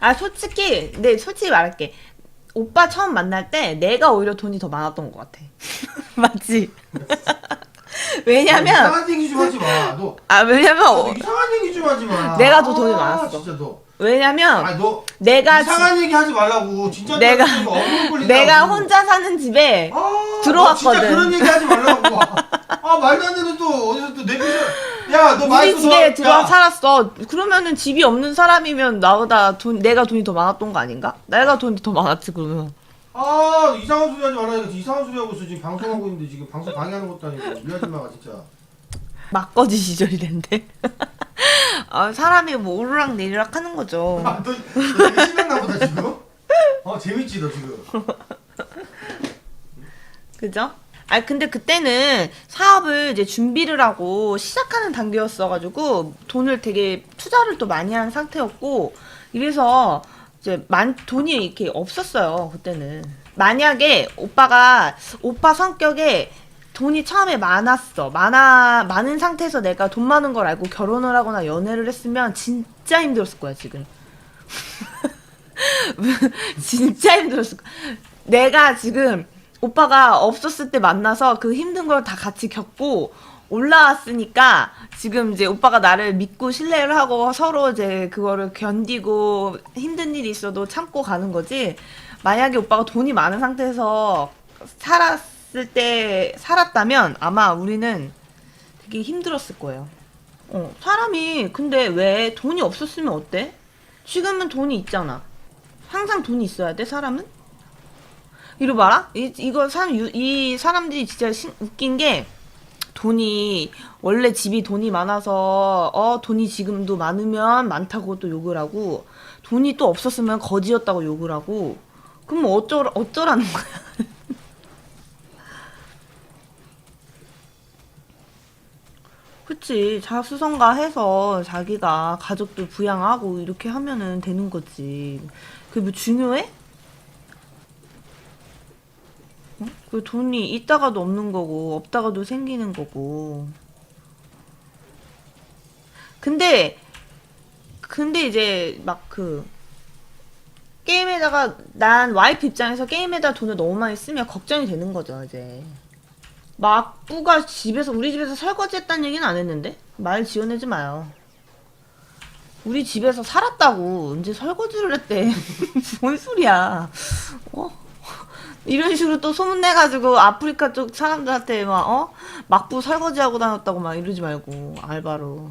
아 솔직히 네 솔직히 말할게 오빠 처음 만날 때 내가 오히려 돈이 더 많았던 것 같아 맞지 왜냐면 이상한 얘기 좀 하지 마. 너, 아 왜냐면 너 어, 이상한 얘기 좀 하지 마. 내가 더 돈이 아, 많았어. 진짜 너. 왜냐면 아니 너 내가 지- 이상한 얘기 하지 말라고. 진짜 내가-. 내가 혼자 사는 집에 아, 들어왔거든. 너 진짜 그런 얘기 하지 말라고. 아 말도 안 되는 또 어디서 또 내비서. 야 너 우리 마이크 집에 너- 들어와 야, 살았어. 그러면은 집이 없는 사람이면 나보다 돈 내가 돈이 더 많았던 거 아닌가? 내가 돈이 더 많았지 그러면. 아 이상한 소리 하지 말라니까 이상한 소리 하고 있어 지금 방송하고 있는데 지금 방송 방해하는 것도 아니고 이 아줌마가 진짜. 막거지 시절이 된대. 아, 사람이 뭐 오르락 내리락 하는 거죠. 아, 너, 너 되게 신났나 보다 지금. 어 재밌지 너 지금. 그죠? 아 근데 그때는 사업을 이제 준비를 하고 시작하는 단계였어가지고 돈을 되게 투자를 또 많이 한 상태였고 이래서 이제 만 돈이 이렇게 없었어요 그때는. 만약에 오빠가 오빠 성격에 돈이 처음에 많았어. 많아 많은 상태에서 내가 돈 많은 걸 알고 결혼을 하거나 연애를 했으면 진짜 힘들었을 거야 지금. 진짜 힘들었을 거야. 내가 지금 오빠가 없었을 때 만나서 그 힘든 걸 다 같이 겪고 올라왔으니까 지금 이제 오빠가 나를 믿고 신뢰를 하고 서로 이제 그거를 견디고 힘든 일이 있어도 참고 가는 거지. 만약에 오빠가 돈이 많은 상태에서 살았을 때 살았다면 아마 우리는 되게 힘들었을 거예요. 어, 사람이 근데 왜 돈이 없었으면 어때? 지금은 돈이 있잖아. 항상 돈이 있어야 돼, 사람은? 이리 봐라. 이, 이거 사람, 유- 이 사람들이 진짜 신- 웃긴 게 돈이, 원래 집이 돈이 많아서, 어, 돈이 지금도 많으면 많다고 또 욕을 하고, 돈이 또 없었으면 거지였다고 욕을 하고, 그럼 뭐 어쩌라, 어쩌라는 거야. 그치. 자수성가 해서 자기가 가족들 부양하고 이렇게 하면은 되는 거지. 그게 뭐 중요해? 그 돈이 있다가도 없는 거고 없다가도 생기는 거고. 근데 근데 이제 막 그 게임에다가 난 와이프 입장에서 게임에다 돈을 너무 많이 쓰면 걱정이 되는 거죠 이제. 막 뿌가 집에서 우리 집에서 설거지 했다는 얘기는 안 했는데 말 지어내지 마요. 우리 집에서 살았다고 언제 설거지를 했대? 뭔 소리야? 어? 이런 식으로 또 소문내가지고 아프리카 쪽 사람들한테 막 어? 막부 설거지하고 다녔다고 막 이러지 말고 알바로